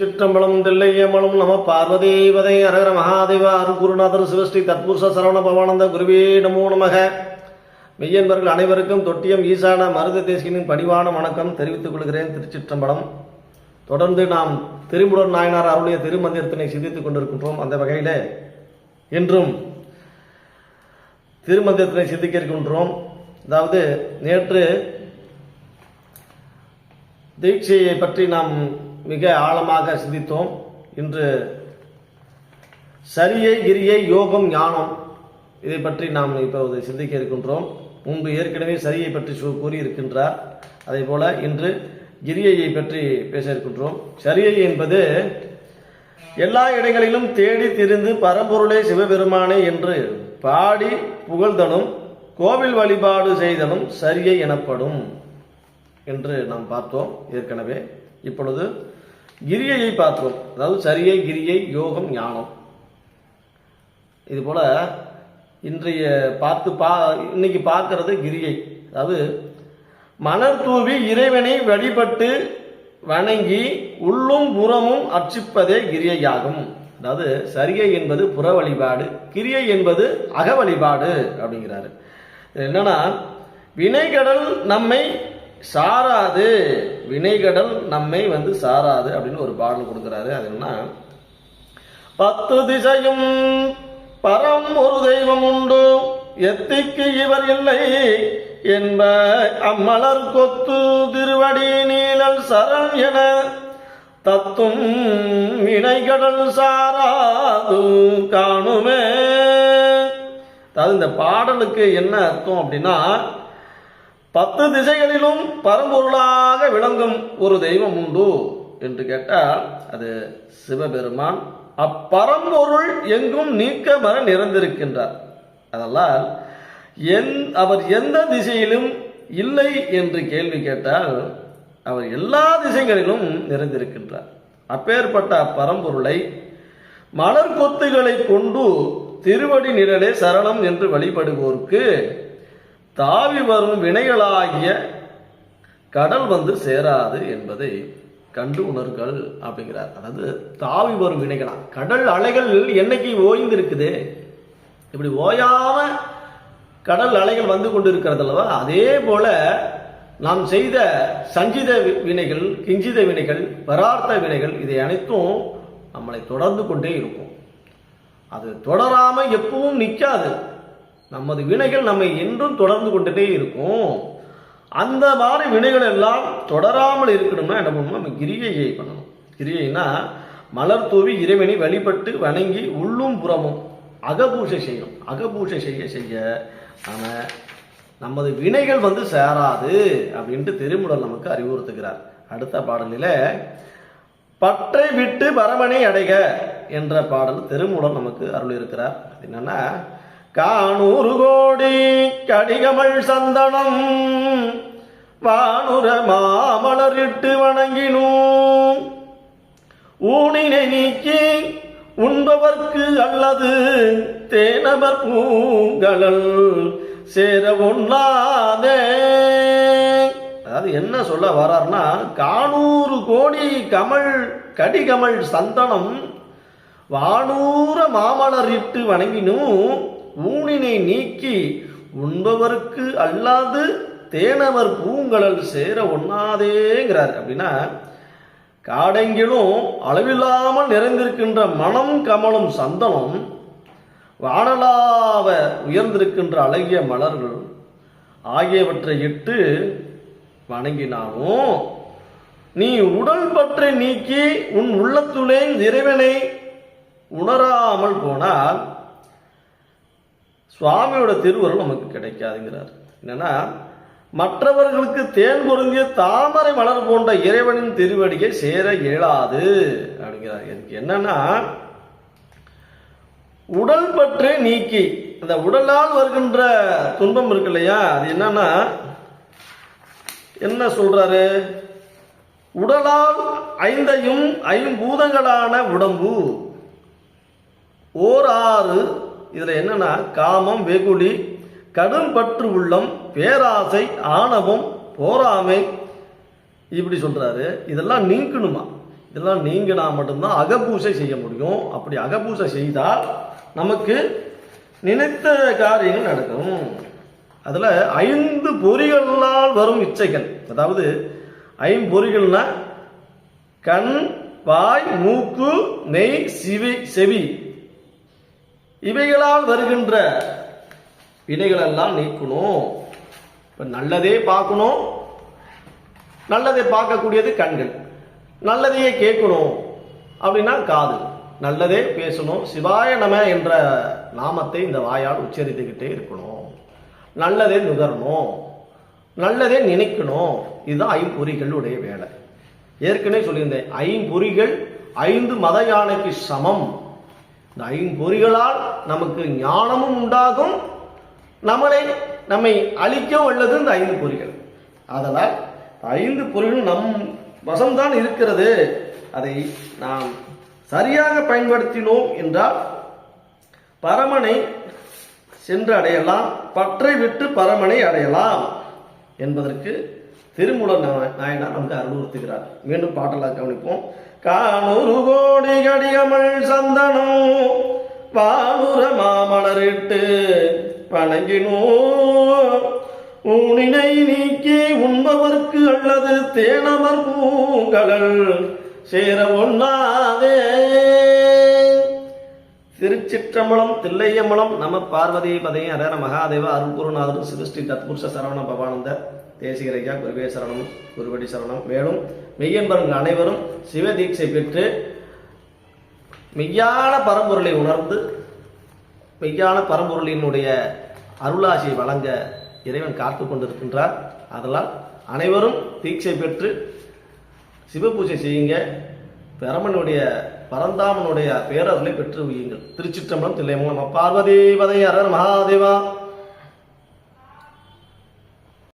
சிற்றம்பலம் தில்லையம்பலம் நம பார்வதீபதை அரகர மகாதேவ அருகுருநாதர் சிவஸ்ரீ தத்புருஷ சரவண பவானந்த குருவே நமோ நமக. மெய்யன்பர்கள் அனைவருக்கும் தொட்டியம் ஈசான மருத தேசியனின் பணிவான வணக்கம் தெரிவித்துக் கொள்கிறேன். திருச்சிற்றம்பலம். தொடர்ந்து நாம் திருமுடன் நாயனார் அருளிய திருமந்திரத்தினை சிந்தித்துக் கொண்டிருக்கின்றோம். அந்த வகையிலே இன்றும் திருமந்திரத்தினை சிந்திக்க இருக்கின்றோம். அதாவது நேற்று தீட்சையை பற்றி நாம் மிக ஆழமாக சிந்தித்தோம். இன்று சரியை கிரியை யோகம் ஞானம் இதை பற்றி நாம் இப்போது சிந்திக்க இருக்கின்றோம். முன்பு ஏற்கனவே சரியை பற்றி கூறியிருக்கின்றார். அதே போல இன்று கிரியையை பற்றி பேச இருக்கின்றோம். சரியை என்பது எல்லா இடங்களிலும் தேடி திரிந்து பரம்பொருளே சிவபெருமானே என்று பாடி புகழ்தலும் கோவில் வழிபாடு செய்தலும் சரியை எனப்படும் என்று நாம் பார்த்தோம் ஏற்கனவே. இப்பொழுது கிரியையை பார்த்தோம் அதாவது சரியை கிரியை யோகம் ஞானம். இது போல இன்றைய பார்த்து பா இன்னைக்கு பார்க்கறது கிரியை. அதாவது மலர் தூவி இறைவனை வழிபட்டு வணங்கி உள்ளும் புறமும் அர்ச்சிப்பதே கிரியையாகும். அதாவது சரிகை என்பது புற வழிபாடு கிரியை என்பது அக வழிபாடு அப்படிங்கிறாரு. என்னன்னா வினைகடல் நம்மை சாராது வினைகடல் நம்மை வந்து சாராது அப்படின்னு ஒரு பாடல் கொடுக்குறாரு. அது என்ன பத்து திசையும் பரம் ஒரு தெய்வம் உண்டு எத்திக்கு இவர் இல்லை என்ப அம்மலர் கொத்து திருவடி நீழல் சரண் என தத்தும் வினைகடல் சாராது காணுமே. அதாவது இந்த பாடலுக்கு என்ன அர்த்தம் அப்படின்னா பத்து திசைகளிலும் பரம்பொருளாக விளங்கும் ஒரு தெய்வம் உண்டு என்று கேட்டால் அது சிவபெருமான். அப்பரம்பொருள் எங்கும் நீக்கமர நிறைந்திருக்கின்றார். அதனால் எந் அவர் எந்த திசையிலும் இல்லை என்று கேள்வி கேட்டால் அவர் எல்லா திசைகளிலும் நிறைந்திருக்கின்றார். அப்பேற்பட்ட அப்பரம்பொருளை மலர் கொத்துகளை கொண்டு திருவடி நிழலே சரணம் என்று வழிபடுவோருக்கு தாவி வரும் வினைகளாகிய கடல் வந்து சேராது என்பதை கண்டு உணர்கள் அப்படிங்கிறார். அதாவது தாவி வரும் வினைகளா கடல் அலைகள் என்னைக்கு ஓய்ந்திருக்குது? இப்படி ஓயாம கடல் அலைகள் வந்து கொண்டு இருக்கிறது அல்லவா? அதே போல நாம் செய்த சஞ்சித வி- வினைகள் கிஞ்சித வினைகள் பரார்த்த வினைகள் இதை அனைத்தும் நம்மளை தொடர்ந்து கொண்டே இருக்கும். அது தொடராம எப்பவும் நிற்காது. நமது வினைகள் நம்மை என்றும் தொடர்ந்து கொண்டுட்டே இருக்கும். அந்த மாதிரி வினைகள் எல்லாம் தொடராமல் இருக்கணும்னா என்ன பண்ணணும் நம்ம கிரியையை பண்ணணும். கிரியைனா மலர் தூவி இறைவனை வழிபட்டு வணங்கி உள்ளும் புறமும் அகபூஷை செய்யும் அகபூஷை செய்ய செய்ய நாம நமது வினைகள் வந்து சேராது அப்படின்ட்டு திருமுடல் நமக்கு அறிவுறுத்துகிறார். அடுத்த பாடலில் பற்றை விட்டு பரமனை அடைக என்ற பாடல் திருமுடல் நமக்கு அருள் இருக்கிறார் அது என்னன்னா காணூறு கோடி கடிகமல் சந்தனம் வானுர மாமலரிட்டு வணங்கினோம் ஊனினை நீக்கி உண்பவர்க்கு அல்லது தேனவர் பூங்கலல் சேர ஒண்ணாதே அதாவது என்ன சொல்ல வர்றாருன்னா காணூறு கோடி கமல் கடிகமல் சந்தனம் வானூர மாமலர் இட்டு வணங்கினும் ஊனினை நீக்கி உண்பவருக்கு அல்லாது தேனவர் பூங்கலல் சேர ஒண்ணாதேங்கிறார். அப்படின்னா காடெங்கிலும் அளவில்லாமல் நிறைந்திருக்கின்ற மனம் கமலும் சந்தனம் வானலாவ உயர்ந்திருக்கின்ற அழகிய மலர்கள் ஆகியவற்றை இட்டு வணங்கினாலும் நீ உடல் பற்றை நீக்கி உன் உள்ளத்துளே இறைவனை உணராமல் போனால் சுவாமியோட திருவருள் நமக்கு கிடைக்காதுங்கிறார். என்னன்னா மற்றவர்களுக்கு தேன் பொருந்திய தாமரை மலர் போன்ற இறைவனின் திருவடியை சேர இயலாது அப்படிங்கிறார். எனக்கு என்னன்னா உடல் பற்றி நீக்கி அந்த உடலால் வருகின்ற துன்பம் இருக்கு இல்லையா? அது என்னன்னா என்ன சொல்றாரு? உடலால் ஐந்தையும் ஐம்பூதங்களான உடம்பு. ஓர் ஆறு இதில் என்னென்னா காமம் வெகுளி கடும் பற்று உள்ளம் பேராசை ஆணவம் போராமை இப்படி சொல்கிறாரு இதெல்லாம் நீக்கணுமா இதெல்லாம் நீங்கினா மட்டும்தான் அகப்பூசை செய்ய முடியும். அப்படி அகப்பூசை செய்தால் நமக்கு நினைத்த காரியங்கள் நடக்கும். அதில் ஐந்து பொறிகளால் வரும் இச்சைகள். அதாவது ஐம்பொறிகள்னா கண் வாய் மூக்கு நெய் சிவி செவி. இவைகளால் வருகின்ற வினைகளெல்லாம் நீக்கணும். இப்போ நல்லதே பார்க்கணும். நல்லதை பார்க்கக்கூடியது கண்கள். நல்லதையே கேட்கணும். அப்படின்னா காது. நல்லதே பேசணும். சிவாய நம என்ற நாமத்தை இந்த வாயால் உச்சரித்துக்கிட்டே இருக்கணும். நல்லதே நுகரணும். நல்லதே நினைக்கணும். இதுதான் ஐம்பொறிகளுடைய வேலை. ஏற்கனவே சொல்லியிருந்தேன். ஐம்பொறிகள் ஐந்து மத யானைக்கு சமம். இந்த ஐம்பொறிகளால் நமக்கு ஞானமும் உண்டாகும். நம்மளை நம்மை அழிக்க உள்ளது இந்த ஐந்து பொறிகள். அதனால் ஐந்து பொறிகளும் நம் வசம்தான் இருக்கிறது. அதை நாம் சரியாக பயன்படுத்தினோம் என்றால் பரமனை சென்று அடையலாம் பற்றை விட்டு பரமனை அடையலாம் என்பதற்கு திருமூலர் நாயனார் நமக்கு அறிவுறுத்துகிறார் மீண்டும் பாட்டலாக கவனிப்போம். காணொரு கோடி கடியமல் சந்தனம் வானுர மாமலரிட்டு பணங்கினோ ஊனினை நீக்கி உண்பவர்க்கு அல்லது தேனமர் பூங்கடல் சேர ஒண்ணாதே. திருச்சிற்றம்பலம் தில்லையம்பலம் நம பார்வதி பதையும் அதே மகாதேவ அருள்குருநாதர் சிருஷ்டி தத்புருஷ சரவண பவானந்த தேசிகரையா குருவே சரணம் குருவடி சரணம். மேலும் மெய்யன்பர்கள் அனைவரும் சிவதீட்சை பெற்று மெய்யான பரம்பொருளை உணர்ந்து மெய்யான பரம்பொருளினுடைய அருளாசியை வழங்க இறைவன் காத்து கொண்டிருக்கின்றார். அதனால் அனைவரும் தீட்சை பெற்று சிவபூஜை செய்யுங்க. பெரமனுடைய பரந்தாமனுடைய பேரர்களை பெற்று உயுங்கள் திருச்சிற்றம்பலம் தில்லைமங்கலம் பார்வதி பதை மகாதேவா.